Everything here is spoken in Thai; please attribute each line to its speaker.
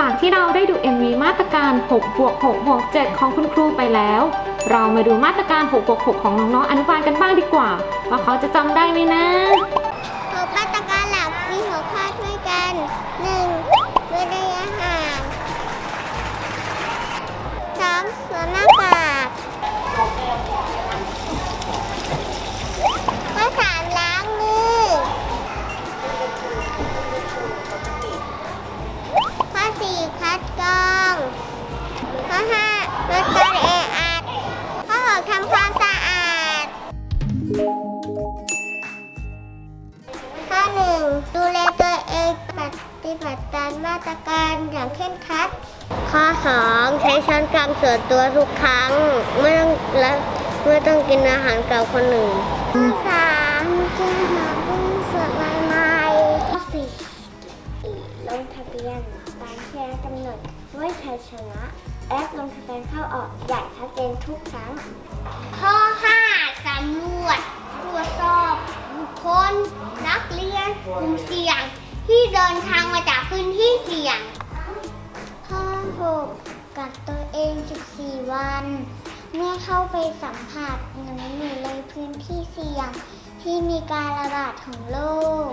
Speaker 1: จากที่เราได้ดู MV มาตรการ6บวก6บวก7ของคุณครูไปแล้ว เรามาดูมาตรการ6บวก6ของน้องๆอนุบาลกันบ้างดีกว่า ว่าเขาจะจำได้ไหมนะ
Speaker 2: มมาตรการอย่างเคร่งครัด ข้อสองใช้ช้อนกลางส่วนตัวทุกครั้งเมื่อต้องและเมื่อต้องกินอาหารกับคนหนึ่งข้อสามกินอาหารที่สดใหม่ๆข้อสี่ลงทะเบียนตามที่รัฐกำหนดไว้ใช้ชนะแอปลงทะเบียนเข้าออกอย่างชัดเจนทุกครั้ง ข้อ 5สำรวจตรวจสอบบุคคลนักเรียนกลุ่มเสี่ยงที่ เดินทางมาจากพื้นที่เสี่ยงข้อ6กักตัวเอง 14 วัน เมื่อเข้าไปสัมผัสหรืออยู่ในพื้นที่เสี่ยงที่มีการระบาดของโรค